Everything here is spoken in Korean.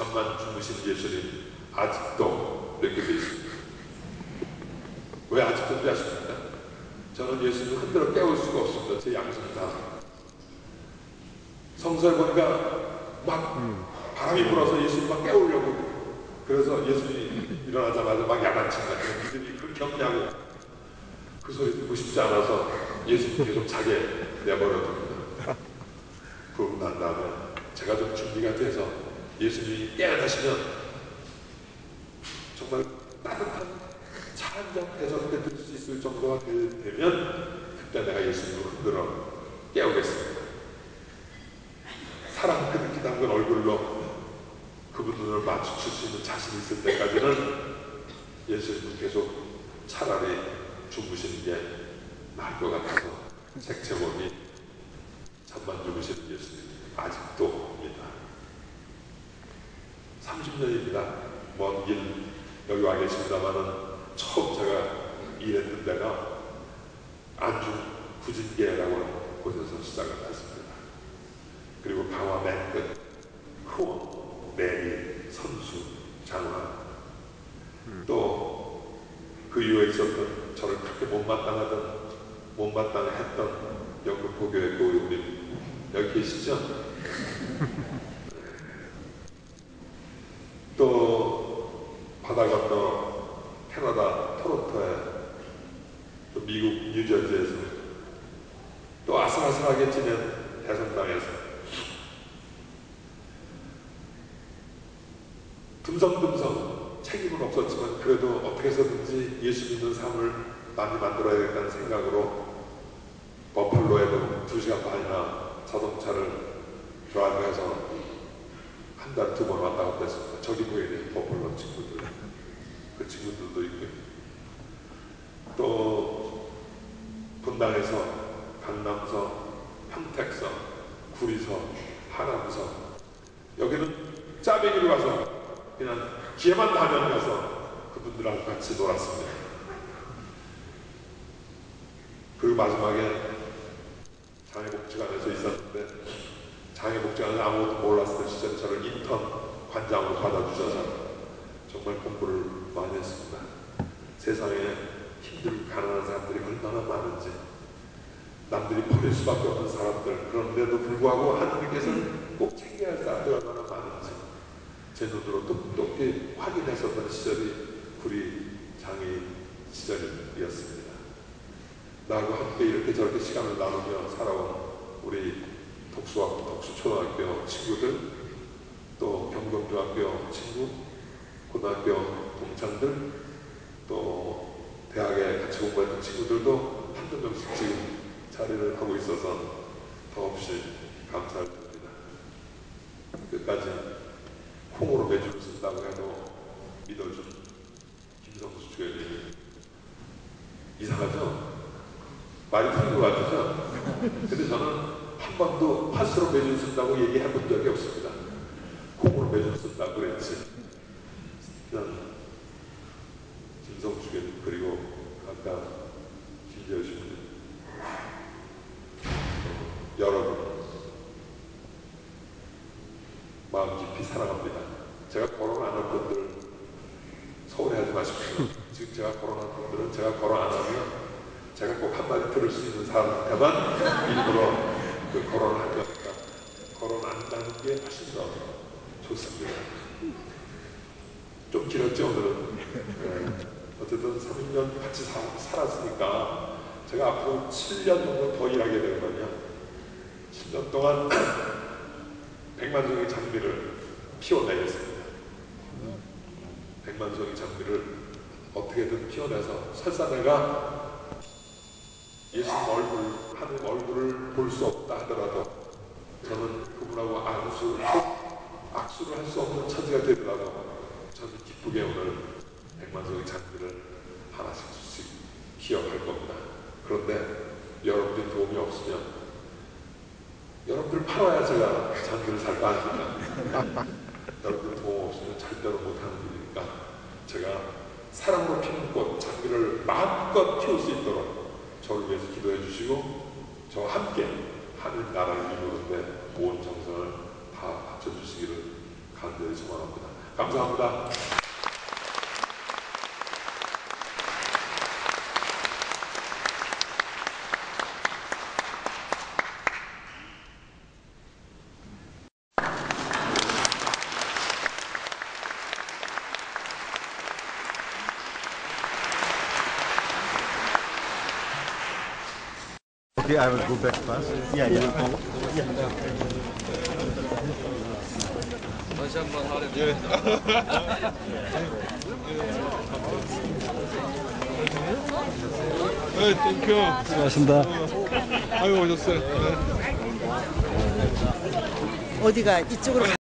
잠만 주무신 예수님 아직도 이렇게 돼 있습니다. 왜 아직도 그러십니까? 저는 예수님을 흔들어 깨울 수가 없습니다. 제 양심 다. 성서에 보니까 막 바람이 불어서 예수님 막 깨우려고 그래서 예수님이 일어나자마자 막 야단친다. 믿음이 그렇게 없냐고 그 소리 듣고 싶지 않아서 예수님 계속 자게 내버려 둡니다. 그러고 난 다음에 제가 좀 준비가 돼서 예수님이 깨어나시면 정말 따뜻한 차한잔 대접해 드릴 수 있을 정도가 되- 되면 그때 내가 예수님을 흔들어 깨우겠습니다. 사랑 그렇게 담근 얼굴로 그분 눈을 마주칠 수 있는 자신 있을 때까지는 예수님은 계속 차라리 주무시는 게 나을 것 같아서 색채범이 잠만 주무시는 예수님 아직도입니다. 30년입니다. 먼 길 여기 와 계십니다만은 처음 제가 일했던 데가 안중 구진계라고 하는 곳에서 시작을 했습니다. 그리고 강화 맨 끝, 후원, 내리, 선수, 장화 또그 이후에 있었던 저를 그렇게 못마땅하던 못마땅했던 연극 포교의 교우님 여기 계시죠? 또 바다 건너 캐나다 토론토에 또 미국 뉴저지에서 또 아슬아슬하게 지낸 대성당에서 듬성듬성 책임은 없었지만 그래도 어떻게 해서든지 예수 믿는 삶을 많이 만들어야겠다는 생각으로 버팔로에도 두 시간 반이나 자동차를 드라이브해서 한 달에 두번 왔다 갔다 했습니다. 저기 보이는 버팔로 친구들. 그 친구들도 있고요. 또 분당에서 강남서, 평택서, 구리서, 하남서 여기는 짜배기로 가서 그냥 기회만 나면 가서 그분들하고 같이 놀았습니다. 그리고 마지막에 장애복지관에서 있었는데 장애복지관에 아무것도 몰랐을 시절 저를 인턴 관장으로 받아주셔서 정말 공부를 많이 했습니다. 세상에 힘들고 가난한 사람들이 얼마나 많은지 남들이 버릴 수밖에 없는 사람들 그런데도 불구하고 하나님께서는 꼭 챙겨야 할 사람들이 얼마나 많은지 제 눈으로 똑똑히 확인했었던 시절이 구리 장애인 시절이었습니다. 나하고 함께 이렇게 저렇게 시간을 나누며 살아온 우리 독수학, 독수초등학교 친구들, 또 경동중학교 친구, 고등학교 동창들, 또 대학에 같이 공부했던 친구들도 한두 명씩 지금 자리를 하고 있어서 더없이 감사를 드립니다. 끝까지 콩으로 매주를 쓴다고 해도 믿어준 김성수 주연이 이상하죠? 말이 틀린 것 같으죠? 근데 저는 한 번도 파스로 매주 쓴다고 얘기해 본 적이 없습니다. 콩으로 매주 쓴다고 그랬지. 그냥 김성수 주연 그리고 아까 김재현 씨님 여러분 마음 깊이 사랑합니다. 제가 결혼 안한 분들 서운해하지 마십시오. 지금 제가 결혼한 분들은 제가 결혼 안 하면 제가 꼭 한마디 들을 수 있는 사람한테만 일부러 그 결혼을 할 거니까 결혼 안 하는 게 훨씬 더 좋습니다. 좀 길었죠 오늘은. 네. 어쨌든 30년 같이 사, 살았으니까 제가 앞으로 7년 정도 더 일하게 되거든요. 10년 동안 백만송이 장미를 피워내겠습니다. 백만송이 장미를 어떻게든 피워내서 설사 내가 예수님 얼굴, 하는 얼굴을 볼 수 없다 하더라도 저는 그분하고 안수, 악수를 할 수 없는 처지가 되더라도 저는 기쁘게 오늘 백만송이 장미를 하나씩 기억할 겁니다. 그런데 여러분들의 도움이 없으면 여러분들 팔아야 제가 장기를 살거 아닙니까? 여러분들 도움 없으면 절대로 못하는 일이니까 제가 사랑으로 피는 꽃 장기를 마음껏 키울 수 있도록 저를 위해서 기도해 주시고 저와 함께 하늘 나라를 이루는데 온 정성을 다 바쳐주시기를 간절히 소원합니다. 감사합니다. Okay, I will go back fast. Yeah, yeah. 네, 땡큐. 수고하셨습니다. 아유, 오셨어요. 네. 어디가 이쪽으로